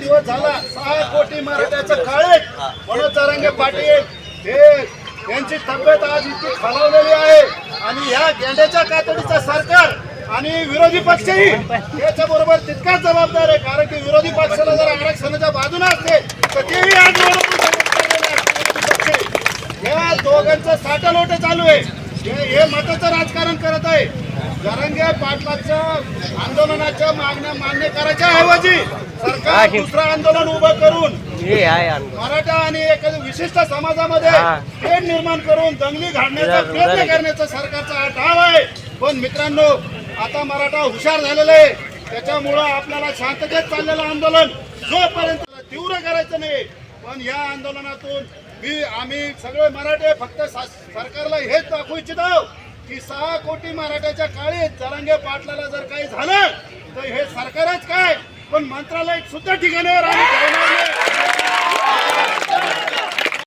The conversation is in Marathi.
दिवस झाला. सहा कोटी मराठ्याचं काळे मनोज चारंगे पाटील हे यांची तब्येत आज इतकी खालावलेली आहे. आणि ह्या गेंड्याच्या कातडीचं सरकार आणि विरोधी पक्षही याच्या बरोबर तितकाच जबाबदार आहे. कारण की विरोधी पक्षाला जर आरक्षणाच्या बाजूने असते तर तेही आज या दोघांचं साठालोट चालू आहे. हे हे मताचं राजकारण करत आहे. जरंगे पाटलाच्या आंदोलनाच्या मागण्या मान्य करायच्या ऐवजी सरकार दुसरं आंदोलन उभं करून हे आहे मराठा आणि एखाद्या विशिष्ट समाजामध्ये हा. तेढ निर्माण करून दंगली घालण्याचा जरा- प्रयत्न जरा- करण्याचा सरकारचा हा डाव आहे. पण मित्रांनो आता मराठा हुशार झालेला आहे. त्याच्यामुळं आपल्याला शांततेत चाललेलं आंदोलन जोपर्यंत त्याला तीव्र करायचं नाही पण या आंदोलनातून मी आम्ही सगळे मराठे फक्त सा- सरकारला हेच दाखवू इच्छित की सहा कोटी मराठ्याच्या काळी जरांगे पाटलाला जर काही झालं तर हे सरकारच काय? पण मंत्रालय सुद्धा ठिकाणावर आम्ही